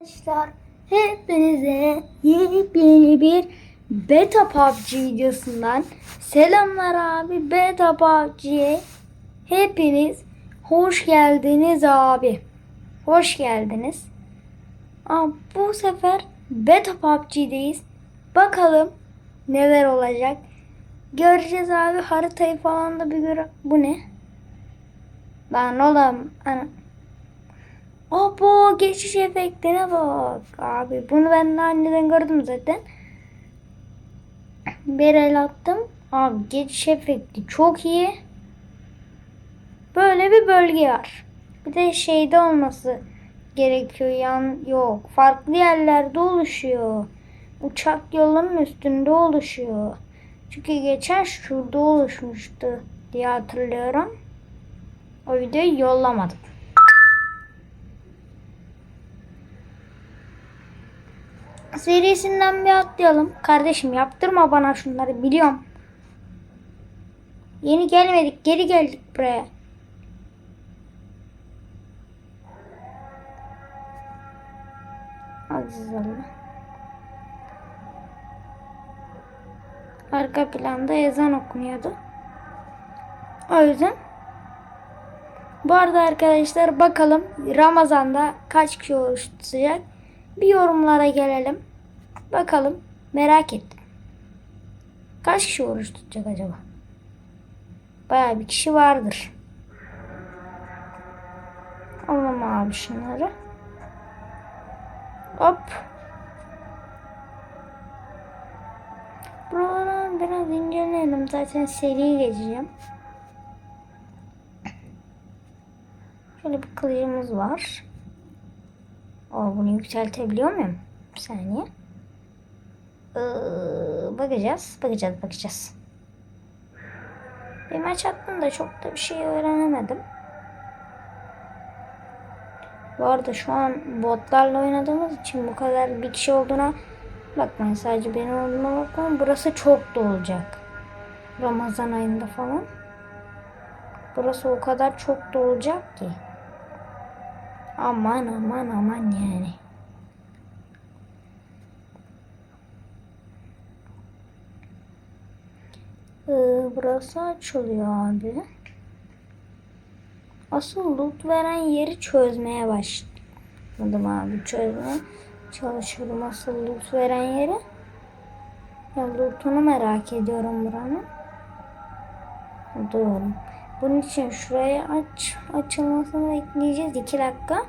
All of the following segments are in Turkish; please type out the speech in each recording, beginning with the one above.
Arkadaşlar. Hepinize yepyeni bir beta PUBG videosundan selamlar abi. Beta PUBG'ye hepiniz hoş geldiniz abi. Hoş geldiniz. Aa, bu sefer beta PUBG'deyiz bakalım neler olacak. Göreceğiz abi. Haritayı falan da bir göre bu ne? Lan oğlum ana Abo geçiş efektine bak abi. Bunu ben daha önceden gördüm zaten. Bir el attım. Abi geçiş efekti çok iyi. Böyle bir bölge var. Bir de şeyde olması gerekiyor. Yan yok. Farklı yerlerde oluşuyor. Uçak yolunun üstünde oluşuyor. Çünkü geçen şurada oluşmuştu diye hatırlıyorum. O videoyu yollamadım. Serisinden bir atlayalım. Kardeşim yaptırma bana şunları biliyorum. Yeni gelmedik geri geldik buraya. Aziz Allah. Arka planda ezan okunuyordu. O yüzden bu arada arkadaşlar bakalım Ramazan'da kaç kişi oruç? Bir yorumlara gelelim. Bakalım. Merak ettim. Kaç kişi oruç tutacak acaba? Bayağı bir kişi vardır. Alalım abi şunları. Hop. Buraları biraz inceleyelim. Zaten seri geçeceğim. Şöyle bir kılıcımız var. O bunu yükseltebiliyor muyum? Bir saniye. Ee, bakacağız. Bakacağız. Bakacağız. Bir maç attım da çok da bir şey öğrenemedim. Bu arada şu an botlarla oynadığımız için bu kadar bir kişi olduğuna bakmayın. Sadece benim olduğuma bakmayın. Burası çok dolacak. Ramazan ayında falan. Burası o kadar çok dolacak ki. Aman aman aman yani. Ee, burası açılıyor abi. Asıl loot veren yeri çözmeye başladım abi. Çözmeye çalışıyorum asıl loot veren yeri. Ya lootunu merak ediyorum buranın. Doğru. Bunun için şurayı aç açılmasını bekleyeceğiz. 2 dakika.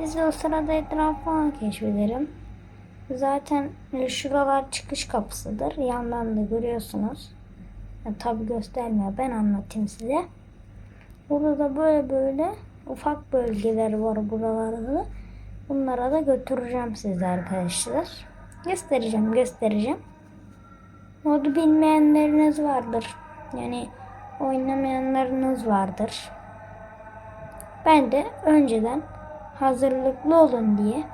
Biz de o sırada etrafı falan keşfederim. Zaten şuralar çıkış kapısıdır. Yandan da görüyorsunuz. Ya, tabi göstermiyor. Ben anlatayım size. Burada da böyle böyle ufak bölgeler var buralarda. da. Bunlara da götüreceğim size arkadaşlar. Göstereceğim göstereceğim. Modu bilmeyenleriniz vardır. Yani oynamayanlarınız vardır. Ben de önceden hazırlıklı olun diye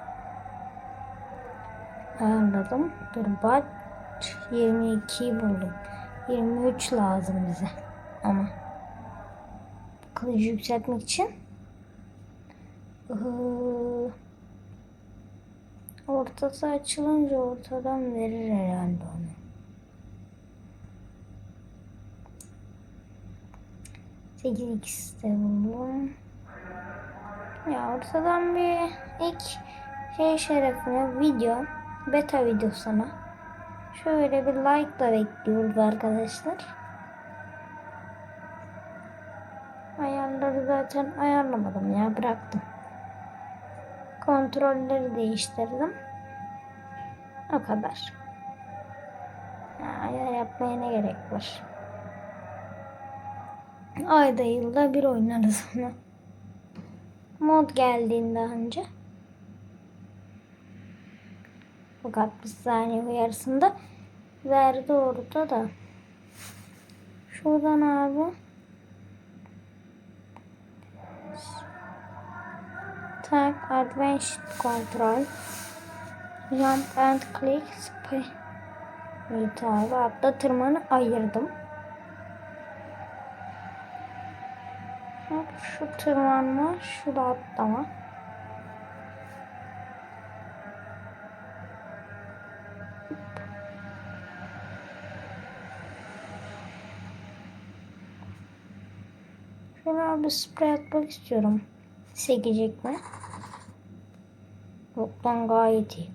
ayarladım. Dur bak 22 buldum. 23 lazım bize. Ama kılıcı yükseltmek için ortası açılınca ortadan verir herhalde onu. Sekiz ikisi de buldum. Ya ortadan bir ilk şey şerefine video beta videosuna şöyle bir like da bekliyoruz arkadaşlar. Ayarları zaten ayarlamadım ya bıraktım. Kontrolleri değiştirdim. O kadar. Ya, ayar yapmaya ne gerek var? Ayda yılda bir oynarız onu. Mod geldiğinde önce. Fakat bir saniye uyarısında verdi orada da. Şuradan abi. Tag Advanced Control. Jump and Click Spy. Evet abi hatta tırmanı ayırdım. Hop şu tırmanma, şu da atlama. Şuna bir sprey atmak istiyorum. Sekecek mi? Yok lan gayet iyi.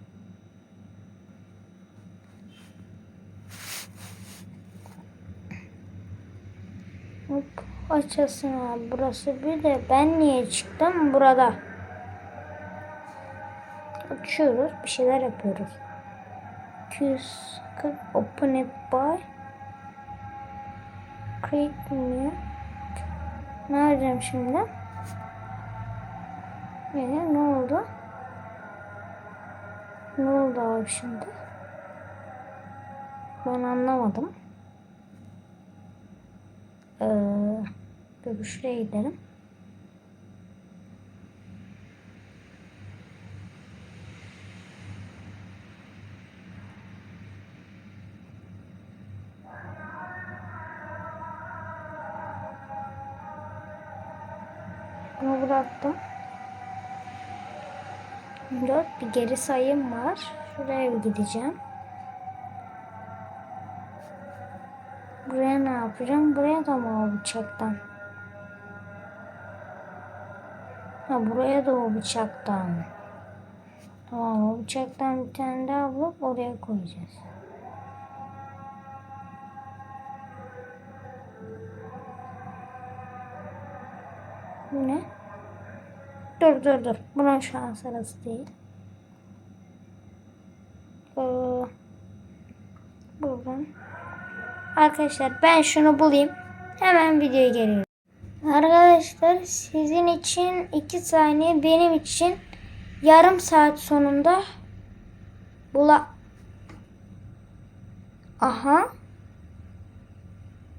Hop açasın abi burası bir de ben niye çıktım burada. Açıyoruz bir şeyler yapıyoruz. 240 open it by create new ne yapacağım şimdi? Ee, ne oldu? Ne oldu abi şimdi? Ben anlamadım. Ee, dur şuraya gidelim. Bunu bıraktım. Dört bir geri sayım var. Şuraya gideceğim. Buraya ne yapacağım? Buraya da mı o bıçaktan? Ha buraya da o bıçaktan. Tamam o bıçaktan bir tane daha bulup oraya koyacağız. Bu ne? Dur dur dur. Bunun şu an sırası değil. Ee, buradan. Arkadaşlar ben şunu bulayım. Hemen videoya geliyorum. Arkadaşlar sizin için 2 saniye benim için yarım saat sonunda bula Aha.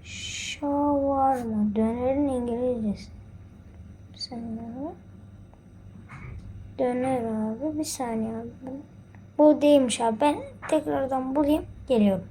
Shawarma. Dönerin İngilizcesi. Abi. Döner abi. Bir saniye abi. Bu değilmiş abi. Ben tekrardan bulayım. Geliyorum.